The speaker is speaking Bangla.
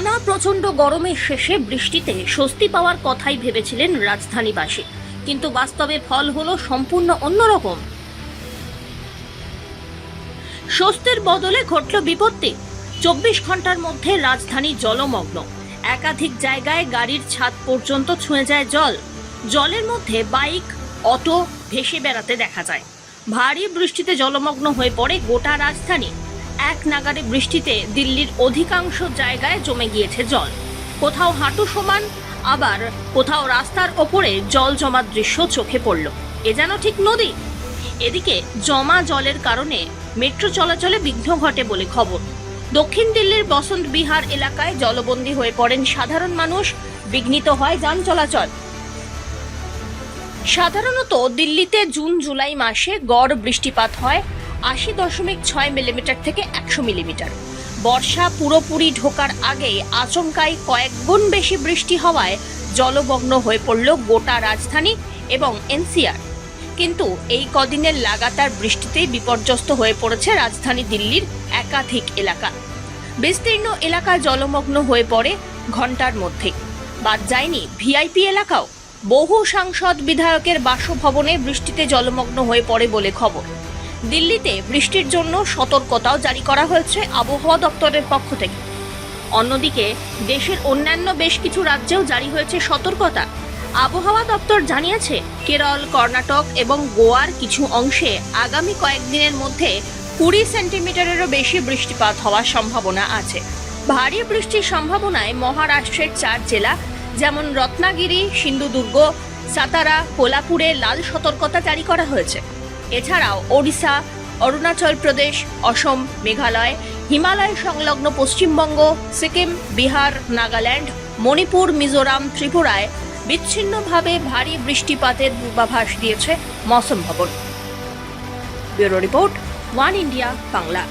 প্রচণ্ড গরমের শেষে বৃষ্টিতে স্বস্তি পাওয়ার কথাই ভেবেছিলেন রাজধানীবাসী। কিন্তু বাস্তবে ফল হলো সম্পূর্ণ অন্যরকম। স্বস্তির বদলে ঘটল বিপত্তি। চব্বিশ ঘণ্টার মধ্যে রাজধানী জলমগ্ন। একাধিক জায়গায় গাড়ির ছাদ পর্যন্ত ছুঁয়ে যায় জল। জলের মধ্যে বাইক, অটো ভেসে বেড়াতে দেখা যায়। ভারী বৃষ্টিতে জলমগ্ন হয়ে পড়ে গোটা রাজধানী। এক নাগারে বৃষ্টিতে দিল্লির অধিকাংশ জায়গায় জমে গিয়েছে জল। কোথাও হাঁটু সমান, আবার কোথাও রাস্তার ওপরে জল জমার দৃশ্য চোখে পড়ল। এ যেন ঠিক নদী। এদিকে জমা জলের কারণে মেট্রো চলাচলে বিঘ্ন ঘটে বলে খবর। দক্ষিণ দিল্লির বসন্ত বিহার এলাকায় জলবন্দী হয়ে পড়েন সাধারণ মানুষ, বিঘ্নিত হয় যান চলাচল। সাধারণত দিল্লিতে জুন জুলাই মাসে গড় বৃষ্টিপাত হয় আশি দশমিক ছয় মিলিমিটার থেকে একশো মিলিমিটার। বর্ষা পুরোপুরি ঢোকার আগেই আচমকাই কয়েক গুণ বেশি বৃষ্টি হওয়ায় জলমগ্ন হয়ে পড়ল গোটা রাজধানী এবং এনসিআর। কিন্তু এই কদিনের লাগাতার বৃষ্টিতেই বিপর্যস্ত হয়ে পড়েছে রাজধানী দিল্লির একাধিক এলাকা। বিস্তীর্ণ এলাকা জলমগ্ন হয়ে পড়ে ঘণ্টার মধ্যে বাদ যায়নি ভিআইপি এলাকাও। বহু সাংসদ বিধায়কের বাসভবনে বৃষ্টিতে জলমগ্ন হয়ে পড়ে বলে খবর। দিল্লিতে বৃষ্টির জন্য সতর্কতাও জারি করা হয়েছে আবহাওয়া দপ্তরের পক্ষ থেকে। অন্যদিকে দেশের অন্যান্য বেশ কিছু রাজ্যেও জারি হয়েছে সতর্কতা। আবহাওয়া দপ্তর জানিয়েছে, কেরল, কর্ণাটক এবং গোয়ার কিছু অংশে আগামী কয়েকদিনের মধ্যে কুড়ি সেন্টিমিটারেরও বেশি বৃষ্টিপাত হওয়ার সম্ভাবনা আছে। ভারী বৃষ্টির সম্ভাবনায় মহারাষ্ট্রের চার জেলা, যেমন রত্নাগিরি, সিন্ধুদুর্গ, সাতারা, কোলাপুরে লাল সতর্কতা জারি করা হয়েছে। এছাড়াও ওড়িশা, অরুণাচল প্রদেশ, অসম, মেঘালয়, হিমালয় সংলগ্ন পশ্চিমবঙ্গ, সিকিম, বিহার, নাগাল্যান্ড, মণিপুর, মিজোরাম, ত্রিপুরায় বিচ্ছিন্নভাবে ভারী বৃষ্টিপাতের পূর্বাভাস দিয়েছে মৌসুম ভবন। Bureau report, one India, Bangla.